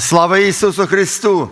Слава Ісусу Христу!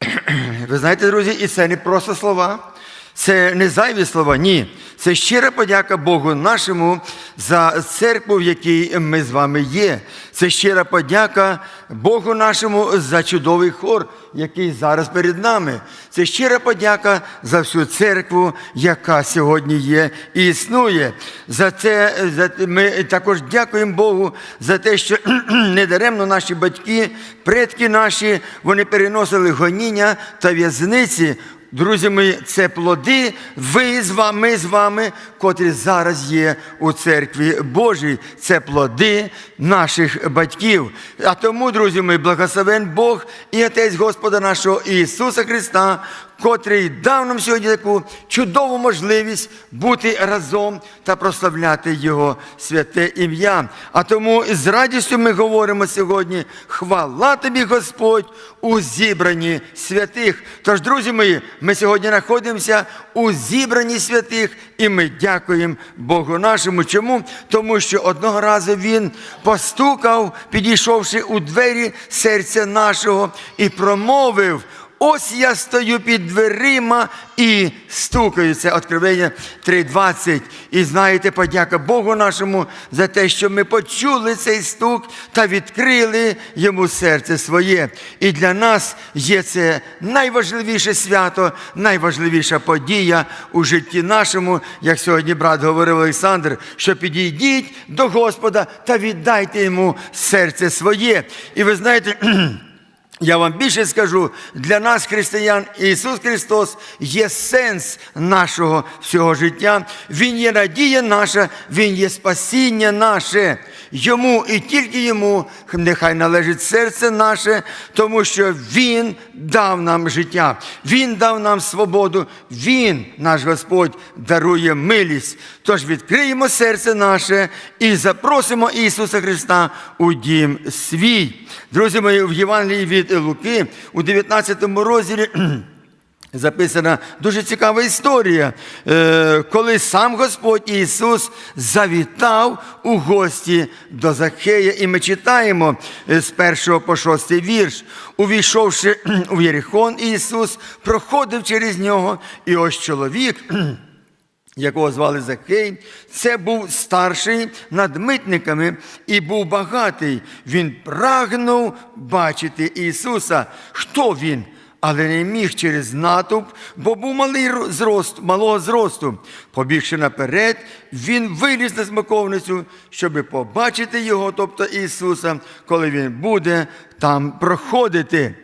Ви знаєте, друзі, і це не просто слова, це не зайві слова, ні. Це щира подяка Богу нашому за церкву, в якій ми з вами є. Це щира подяка Богу нашому за чудовий хор, який зараз перед нами. Це щира подяка за всю церкву, яка сьогодні є і існує. За це за, ми також дякуємо Богу за те, що недаремно наші батьки, предки наші, вони переносили гоніння та в'язниці. Друзі мої, це плоди, ви з вами, ми з вами, котрі зараз є у церкві Божій. Це плоди наших батьків. А тому, друзі мої, благословен Бог і Отець Господа нашого Ісуса Христа, котрий дав нам сьогодні таку чудову можливість бути разом та прославляти Його святе ім'я. А тому з радістю ми говоримо сьогодні: хвала тобі, Господь, у зібранні святих. Тож, друзі мої, ми сьогодні знаходимося у зібранні святих, і ми дякуємо Богу нашому. Чому? Тому що одного разу Він постукав, підійшовши у двері серця нашого, і промовив. Ось я стою під дверима і стукаю. Це Откровення 3.20. І знаєте, подяка Богу нашому за те, що ми почули цей стук та відкрили йому серце своє. І для нас є це найважливіше свято, найважливіша подія у житті нашому, як сьогодні брат говорив Олександр, що підійдіть до Господа та віддайте йому серце своє. І ви знаєте. Я вам більше скажу, для нас, християн, Ісус Христос є сенс нашого всього життя. Він є надія наша, Він є спасіння наше. Йому і тільки йому нехай належить серце наше, тому що Він дав нам життя, Він дав нам свободу, Він, наш Господь, дарує милість. Тож відкриємо серце наше і запросимо Ісуса Христа у дім свій. Друзі мої, в Євангелії від Луки у 19 розділі записана дуже цікава історія, е, коли сам Господь Ісус завітав у гості до Захея. І ми читаємо е, з першого по шостий вірш. Увійшовши у Єрихон, Ісус проходив через нього, і ось чоловік якого звали Закей, це був старший над митниками і був багатий. Він прагнув бачити Ісуса. Хто він? Але не міг через натовп, бо був малий зрост, малого зросту. Побігши наперед, він виліз на смоковницю, щоб побачити його, тобто Ісуса, коли він буде там проходити.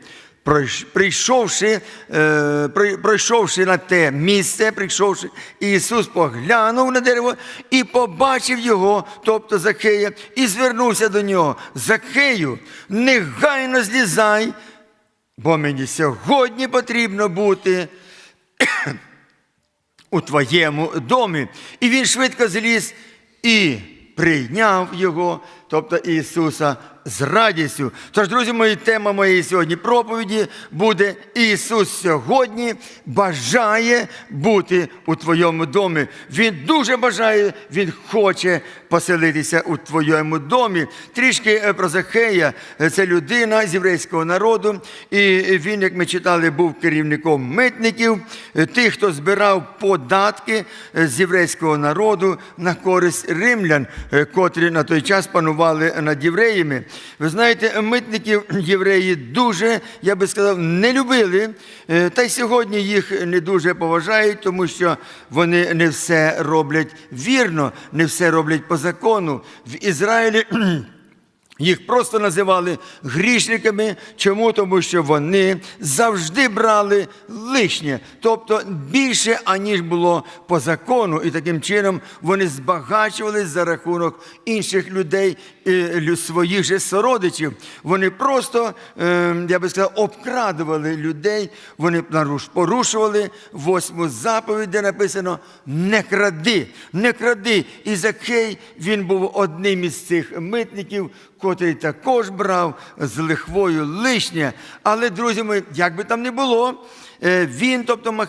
Прийшовши, е, пройшовши на те місце, прийшовши, Ісус поглянув на дерево і побачив його, тобто Закея, і звернувся до нього. Закею, негайно злізай, бо мені сьогодні потрібно бути у твоєму домі. І він швидко зліз і прийняв його, тобто Ісуса, з радістю. Тож, друзі мої, тема моєї сьогодні проповіді буде Ісус сьогодні бажає бути у твоєму домі. Він дуже бажає, Він хоче поселитися у твоєму домі. Трішки е, про Захея. Е, Це людина з єврейського народу. І він, як ми читали, був керівником митників, е, тих, хто збирав податки з єврейського народу на користь римлян, котрі на той час панували над євреями. Ви знаєте, митників євреї дуже, я би сказав, не любили, е, та й сьогодні їх не дуже поважають, тому що вони не все роблять вірно, не все роблять по закону. В Ізраїлі їх просто називали грішниками. Чому? Тому що вони завжди брали лишнє, тобто більше, аніж було по закону. І таким чином вони збагачувались за рахунок інших людей, своїх же сородичів. Вони просто, е, я би сказав, обкрадували людей, вони порушували восьму заповідь, де написано не кради, не кради. І Закей, він був одним із цих митників, котрий також брав з лихвою лишнє. Але, друзі мої, як би там не було, він, тобто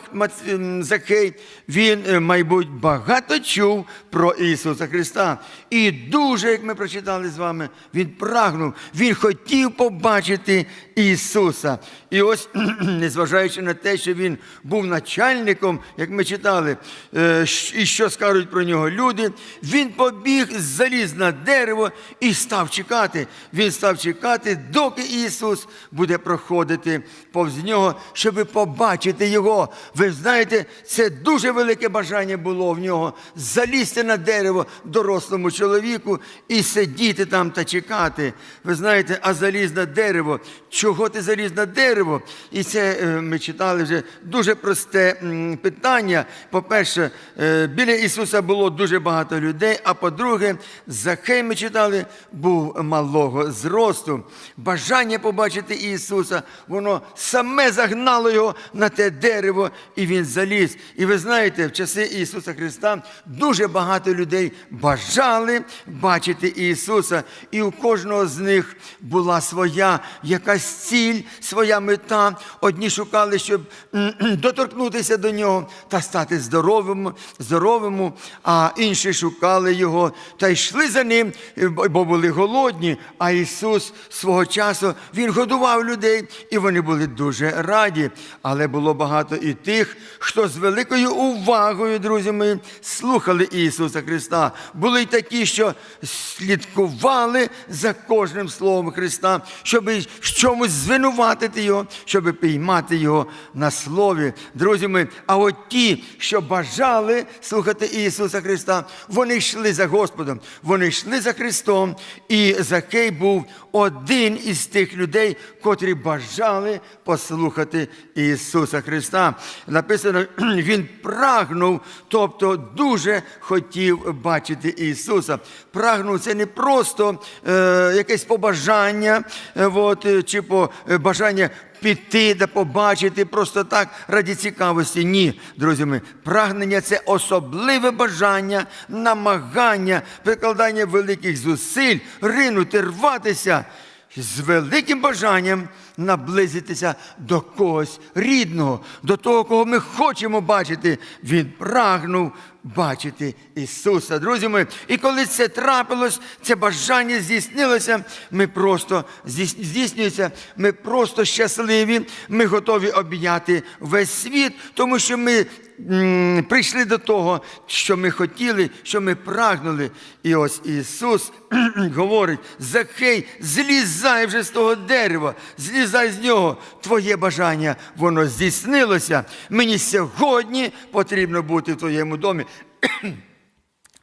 Закхей, він, е, мабуть, багато чув про Ісуса Христа. І дуже, як ми прочитали з вами, він прагнув, він хотів побачити Ісуса. І ось, незважаючи на те, що він був начальником, як ми читали, е, і що скажуть про нього люди, він побіг, заліз на дерево і став чекати. Він став чекати, доки Ісус буде проходити повз нього, щоб побачити його. Ви знаєте, це дуже велике бажання було в нього залізти на дерево дорослому чоловіку і сидіти там та чекати. Ви знаєте, а заліз на дерево. Чого ти заліз на дерево? І це е, ми читали вже дуже просте питання. По-перше, е, біля Ісуса було дуже багато людей. А по-друге, Захей ми читали, був малого зросту. Бажання побачити Ісуса, воно саме загнало його на те дерево, і він заліз. І ви знаєте, в часи Ісуса Христа дуже багато людей бажали бачити Ісуса, і у кожного з них була своя якась ціль, своя мета. Одні шукали, щоб доторкнутися до нього та стати здоровим, здоровим, а інші шукали його та йшли за ним, бо були голодні. А Ісус свого часу Він годував людей, і вони були дуже раді. Було багато і тих, хто з великою увагою, друзі мої, слухали Ісуса Христа. Були й такі, що слідкували за кожним словом Христа, щоб в чомусь звинуватити Його, щоб піймати Його на слові. Друзі мої, а от ті, що бажали слухати Ісуса Христа, вони йшли за Господом, вони йшли за Христом. І Закей був один із тих людей, котрі бажали послухати Ісуса Христа. Написано, він прагнув, тобто дуже хотів бачити Ісуса. Прагнув це не просто е, якесь побажання, е, от, е, чи по, е, бажання піти да побачити просто так раді цікавості. Ні, друзі мої, прагнення це особливе бажання, намагання, прикладання великих зусиль, ринути, рватися з великим бажанням наблизитися до когось рідного, до того, кого ми хочемо бачити. Він прагнув бачити Ісуса. Друзі мої, і коли це трапилось, це бажання здійснилося, ми просто здійс- здійснюється, ми просто щасливі, ми готові обійняти весь світ, тому що ми прийшли до того, що ми хотіли, що ми прагнули. І ось Ісус говорить: Захей, злізай вже з того дерева, злізай з нього. Твоє бажання, воно здійснилося. Мені сьогодні потрібно бути в твоєму домі.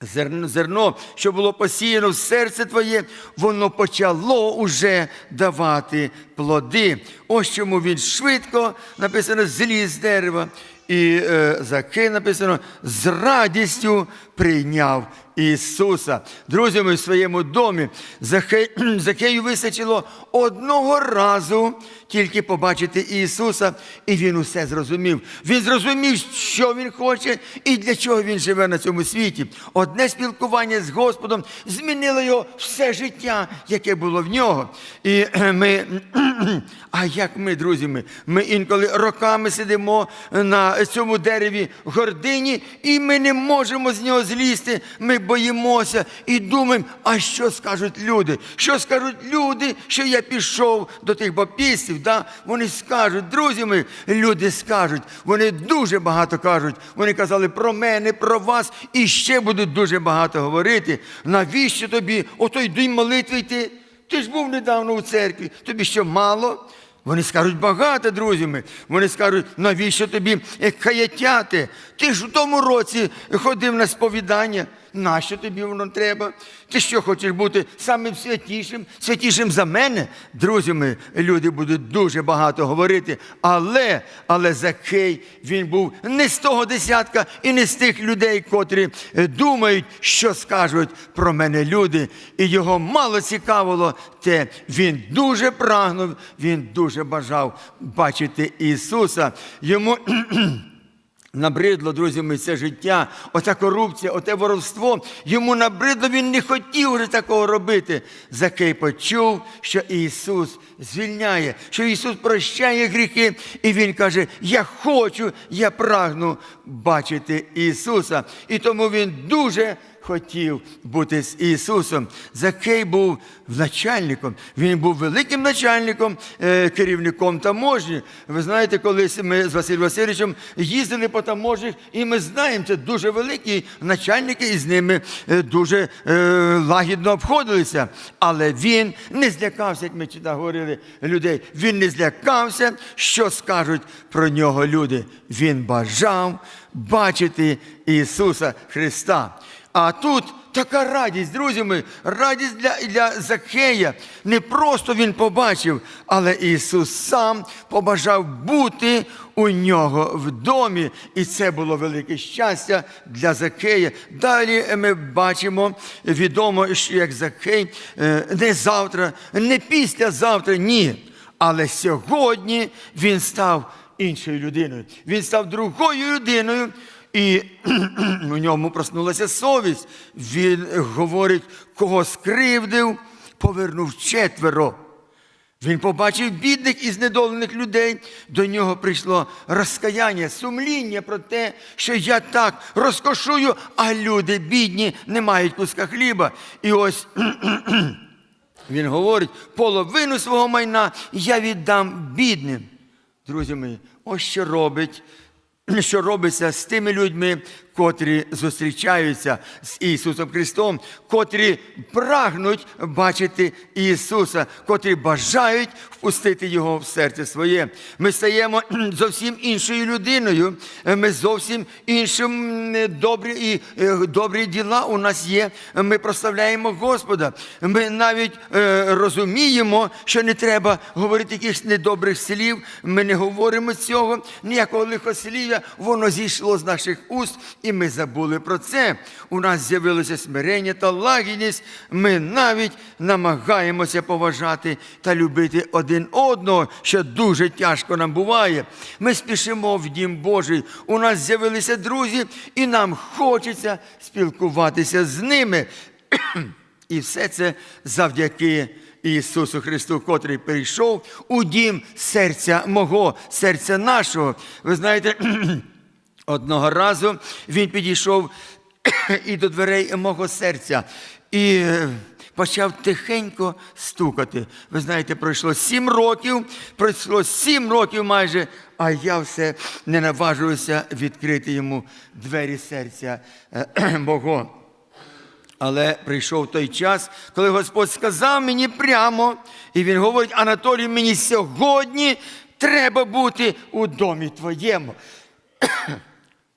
Зерно, що було посіяно в серце твоє, воно почало уже давати плоди. Ось чому він швидко написано зліз з дерева. І е, Закей написано з радістю прийняв Ісуса. Друзі, ми в своєму домі Захей, Закею вистачило одного разу тільки побачити Ісуса, і він усе зрозумів. Він зрозумів, що він хоче і для чого він живе на цьому світі. Одне спілкування з Господом змінило його все життя, яке було в нього. І е, ми, а як ми, друзі, ми, ми інколи роками сидимо на цьому дереві гордині, і ми не можемо з нього злізти. Ми боїмося і думаємо, а що скажуть люди? Що скажуть люди, що я пішов до тих баптистів? Да? Вони скажуть, друзі мої, люди скажуть, вони дуже багато кажуть. Вони казали про мене, про вас, і ще будуть дуже багато говорити. Навіщо тобі отой день молитви йти? Ти ж був недавно у церкві, тобі що мало? Вони скажуть багато, друзі мої. Вони скажуть, навіщо тобі е, каятяти? Ти ж у тому році ходив на сповідання. Нащо тобі воно треба? Ти що хочеш бути самим святішим, святішим за мене? Друзі мої, люди будуть дуже багато говорити. Але, але Закей, він був не з того десятка і не з тих людей, котрі е, думають, що скажуть про мене люди. І його мало цікавило те. Він дуже прагнув, він дуже бажав бачити Ісуса. Йому Набридло, друзі, ми це життя, оця корупція, оте воровство. Йому набридло, він не хотів вже такого робити. Закей почув, що Ісус звільняє, що Ісус прощає гріхи, і Він каже: Я хочу, я прагну бачити Ісуса. І тому він дуже хотів бути з Ісусом. Закей був начальником, він був великим начальником, е, керівником таможні. Ви знаєте, колись ми з Василем Васильовичем їздили по таможнях, і ми знаємо, це дуже великі начальники, і з ними е, дуже е, лагідно обходилися. Але він не злякався, як ми сюди говорили людей. Він не злякався, що скажуть про нього люди. Він бажав бачити Ісуса Христа. А тут така радість, друзі мої, радість для, для Закхея. Не просто він побачив, але Ісус сам побажав бути у нього в домі. І це було велике щастя для Закея. Далі ми бачимо відомо, що як Закей е, не завтра, не післязавтра, ні. Але сьогодні він став іншою людиною. Він став другою людиною. І у ньому проснулася совість. Він говорить, кого скривдив, повернув четверо. Він побачив бідних і знедолених людей. До нього прийшло розкаяння, сумління про те, що я так розкошую, а люди бідні не мають куска хліба. І ось він говорить, половину свого майна я віддам бідним. Друзі мої, ось що робить що робиться з тими людьми, котрі зустрічаються з Ісусом Христом, котрі прагнуть бачити Ісуса, котрі бажають впустити Його в серце своє. Ми стаємо зовсім іншою людиною. Ми зовсім іншим добрі і е, добрі діла у нас є. Ми прославляємо Господа. Ми навіть е, розуміємо, що не треба говорити якихось недобрих слів. Ми не говоримо цього, ніякого лихослів'я, воно зійшло з наших уст, і ми забули про це. У нас з'явилося смирення та лагідність. Ми навіть намагаємося поважати та любити один одного, що дуже тяжко нам буває. Ми спішимо в дім Божий. У нас з'явилися друзі, і нам хочеться спілкуватися з ними. І все це завдяки Ісусу Христу, котрий прийшов у дім серця мого, серця нашого. Ви знаєте, одного разу він підійшов і до дверей мого серця і е, почав тихенько стукати. Ви знаєте, пройшло сім років, пройшло сім років майже, а я все не наважуюся відкрити йому двері серця е, мого. Але прийшов той час, коли Господь сказав мені прямо, і Він говорить, Анатолій, мені сьогодні треба бути у домі твоєму.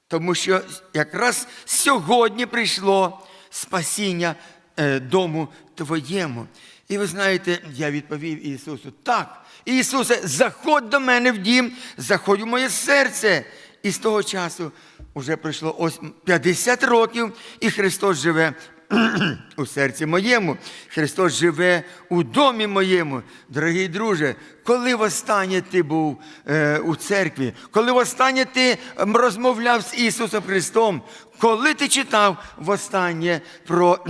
Тому що якраз сьогодні прийшло спасіння е, дому твоєму. І ви знаєте, я відповів Ісусу, так, Ісусе, заходь до мене в дім, заходь у моє серце. І з того часу вже пройшло ось 50 років, і Христос живе у серці моєму. Христос живе у домі моєму. Дорогий друже, коли востаннє ти був е, у церкві, коли востаннє ти розмовляв з Ісусом Христом, коли ти читав востаннє про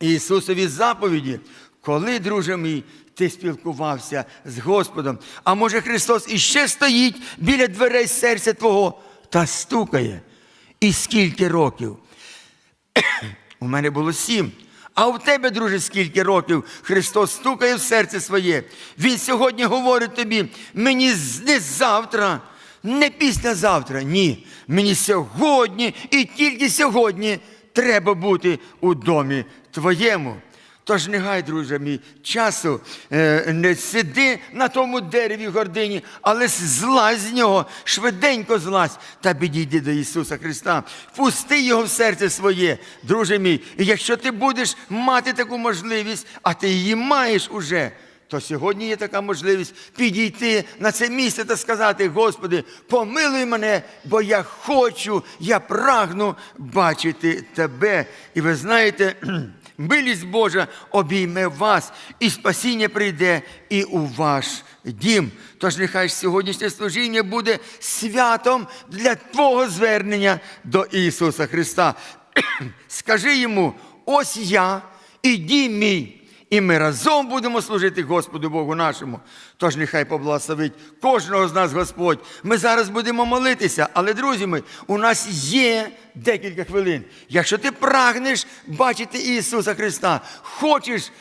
Ісусові заповіді, коли, друже мій, ти спілкувався з Господом, а може Христос іще стоїть біля дверей серця Твого та стукає. І скільки років? У мене було сім. А у тебе, друже, скільки років Христос стукає в серце своє. Він сьогодні говорить тобі, мені не завтра, не післязавтра. Ні. Мені сьогодні і тільки сьогодні треба бути у домі твоєму. Тож не гай, друже мій, часу, е, не сиди на тому дереві гордині, але злазь з нього, швиденько злазь та підійди до Ісуса Христа. Пусти Його в серце своє, друже мій. І якщо ти будеш мати таку можливість, а ти її маєш уже, то сьогодні є така можливість підійти на це місце та сказати: Господи, помилуй мене, бо я хочу, я прагну бачити Тебе. І ви знаєте, милість Божа обійме вас, і спасіння прийде і у ваш дім. Тож нехай сьогоднішнє служіння буде святом для Твого звернення до Ісуса Христа. Скажи йому: ось я і дім мій. І ми разом будемо служити Господу Богу нашому. Тож нехай поблагословить кожного з нас Господь. Ми зараз будемо молитися, але, друзі мої, у нас є декілька хвилин. Якщо ти прагнеш бачити Ісуса Христа, хочеш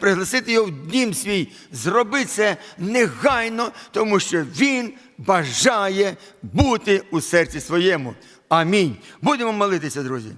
пригласити його в дім свій, зроби це негайно, тому що Він бажає бути у серці своєму. Амінь. Будемо молитися, друзі.